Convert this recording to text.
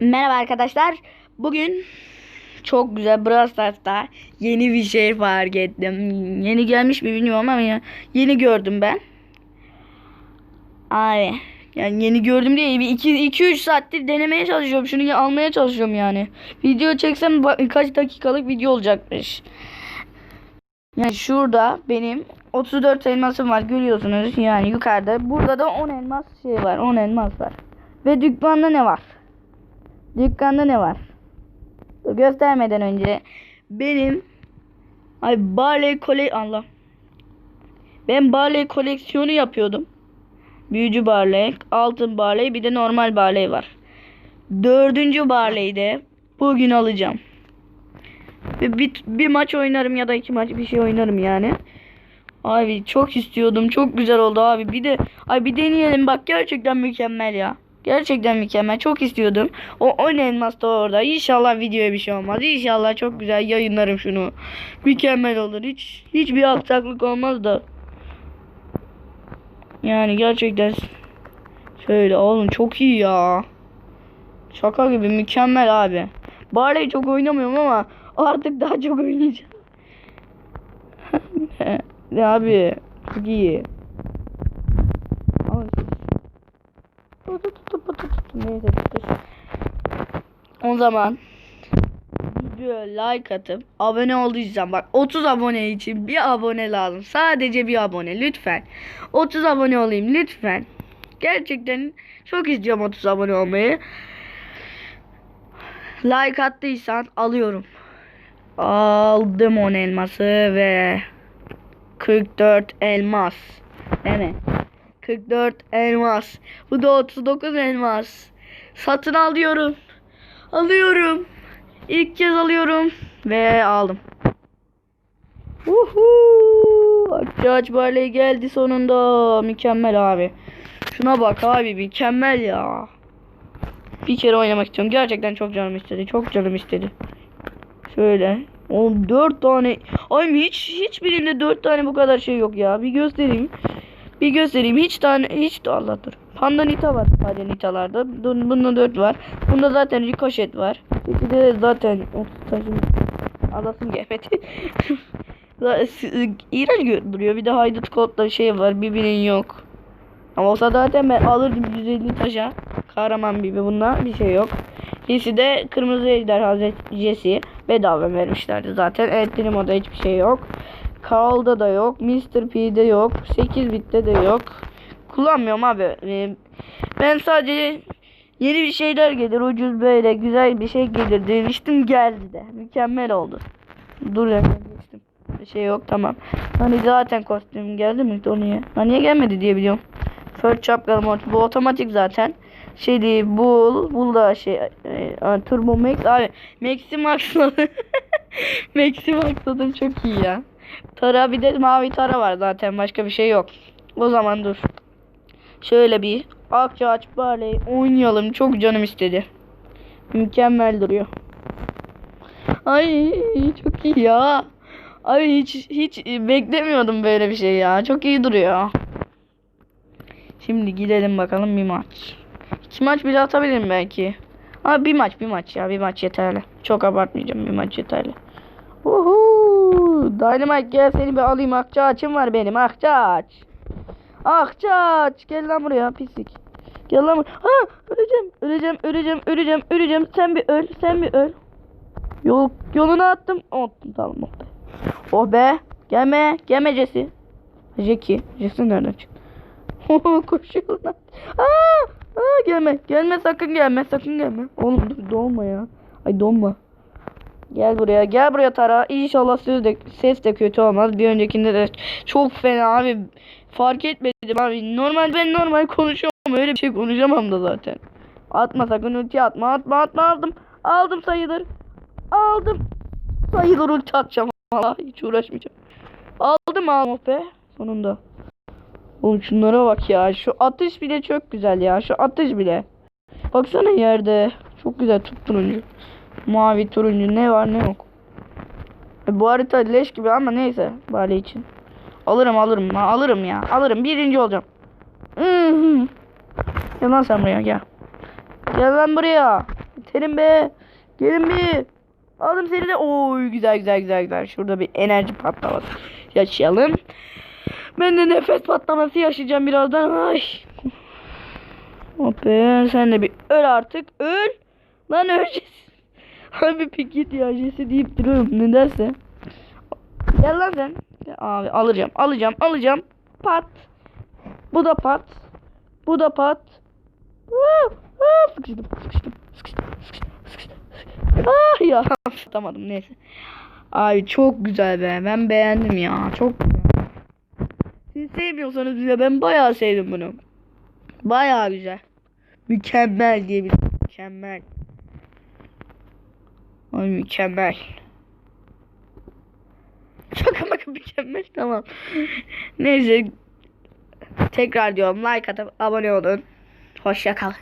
Merhaba arkadaşlar. Bugün çok güzel Brawl Stars'ta yeni bir şey fark ettim. Yeni gelmiş mi bilmiyorum ama yeni gördüm ben. Abi yani yeni gördüm diye bir 2-3 saattir denemeye çalışıyorum. Şunu almaya çalışıyorum yani. Video çeksem kaç dakikalık video olacakmış. Yani şurada benim 34 elmasım var görüyorsunuz yani yukarıda. Burada da 10 elmas şey var 10 elmas var. Ve dükkanda ne var? Dükkanda ne var? Göstermeden önce benim ay Barley kole Allah. Ben Barley koleksiyonu yapıyordum. Büyücü Barley, altın Barley bir de normal Barley var. Dördüncü Barley'i de bugün alacağım. Bir, bir, bir maç oynarım ya da iki maç bir şey oynarım yani. Abi çok istiyordum. Çok güzel oldu abi. Bir de ay bir deneyelim bak gerçekten mükemmel ya. Gerçekten mükemmel. Çok istiyordum. O 10 elmas da orada. İnşallah videoya bir şey olmaz. İnşallah çok güzel yayınlarım şunu. Mükemmel olur. Hiç hiçbir aksaklık olmaz da. Yani gerçekten şöyle oğlum çok iyi ya. Şaka gibi mükemmel abi. Barley çok oynamıyorum ama artık daha çok oynayacağım. abi çok iyi. Neyse. O zaman videoya like atıp abone olduysan bak 30 abone için bir abone lazım. Sadece bir abone lütfen. 30 abone olayım lütfen. Gerçekten çok istiyorum 30 abone olmayı. Like attıysan alıyorum. Aldım 10 elması ve 44 elmas. Mi? 44 elmas. Bu da 39 elmas. Satın alıyorum. Alıyorum. İlk kez alıyorum. Ve aldım. Uhu! Akçaç Barley geldi sonunda. Mükemmel abi. Şuna bak abi mükemmel ya. Bir kere oynamak istiyorum. Gerçekten çok canım istedi. Çok canım istedi. Şöyle. Oğlum 4 tane. Ay hiç hiçbirinde 4 tane bu kadar şey yok ya. Bir göstereyim. Bir göstereyim. Hiç tane hiç de Allah dur. Panda Nita var sadece Nita'larda. Bun- Bunda 4 var. Bunda zaten Ricochet var. Bir de zaten of, taşım alasım gelmedi. İğrenç duruyor. Bir de Haydut Kod'da şey var. Birbirinin yok. Ama olsa zaten ben alırdım 150 taşa. Kahraman gibi bunda bir şey yok. İkisi de kırmızı ejderha Jesse bedava vermişlerdi zaten. Evet benim oda hiçbir şey yok. Carl'da da yok. Mr. P'de yok. 8 bitte de yok. Kullanmıyorum abi. Ee, Ben sadece yeni bir şeyler gelir. Ucuz böyle güzel bir şey gelir demiştim. Geldi de. Mükemmel oldu. Dur ya. Bir şey yok tamam. Hani zaten kostüm geldi mi Tony'ye? Hani gelmedi diye biliyorum. First şapkalı. Bu otomatik zaten. Şey değil, Bull, Bull da şey, e, Turbo Max, abi Max'i maxladım. Max'i maxladım çok iyi ya. Tara bir de mavi tara var zaten başka bir şey yok. O zaman dur. Şöyle bir Akçaağaç Barley oynayalım. Çok canım istedi. Mükemmel duruyor. Ay çok iyi ya. Abi hiç hiç beklemiyordum böyle bir şey ya. Çok iyi duruyor. Şimdi gidelim bakalım bir maç. İki maç bile atabilirim belki. Ha bir maç bir maç ya bir maç yeterli. Çok abartmayacağım bir maç yeterli. Uhu! Dynamite gel seni bir alayım Akçaağaç'ım var benim Akçaaç. Akçaaç gel lan buraya pislik. Gel lan buraya. Ha öleceğim öleceğim öleceğim öleceğim öleceğim sen bir öl sen bir öl. Yol, yolunu attım. Attım tamam oh be. Oh be. Gelme. Gelme Jesse. Jackie. Jesse nereden çıktı? Koşuyor lan. Aa, aa, gelme. Gelme sakın gelme. Sakın gelme. Oğlum dur dolma ya. Ay donma. Gel buraya. Gel buraya Tara. İnşallah ses de, ses de kötü olmaz. Bir öncekinde de çok fena abi. Fark etmedim abi. Normal ben normal konuşuyorum. Öyle bir şey konuşamam da zaten. Atma sakın ulti atma. Atma atma aldım. Aldım sayılır. Aldım. Sayılır ulti atacağım. Valla hiç uğraşmayacağım. Aldım aldım be. Sonunda. Oğlum şunlara bak ya. Şu atış bile çok güzel ya. Şu atış bile. Baksana yerde. Çok güzel turuncu. Mavi turuncu ne var ne yok. E, bu harita leş gibi ama neyse. Bari için. Alırım alırım. Alırım ya. Alırım. Birinci olacağım. Hı. Gel lan sen buraya gel. Gel lan buraya. Terim be. Gelin bir. Aldım seni de. Oy güzel güzel güzel güzel. Şurada bir enerji patlaması yaşayalım. Ben de nefes patlaması yaşayacağım birazdan. Ay. Hop sen de bir öl artık. Öl. Lan öleceğiz. Abi ya Jesse deyip duruyorum nedense. Gel lan sen. Abi alacağım alacağım alacağım. Pat. Bu da pat. Bu da pat. Vaa, vaa, Sıkıştım sıkıştım sıkıştım sıkıştım. Ah ya tutamadım neyse. Abi çok güzel be ben beğendim ya çok güzel. Siz sevmiyorsanız bile ben bayağı sevdim bunu. Bayağı güzel. Mükemmel diye bir mükemmel. Ay mükemmel. Şaka maka mükemmel tamam. Neyse. Tekrar diyorum like atıp abone olun. Hoşça kalın.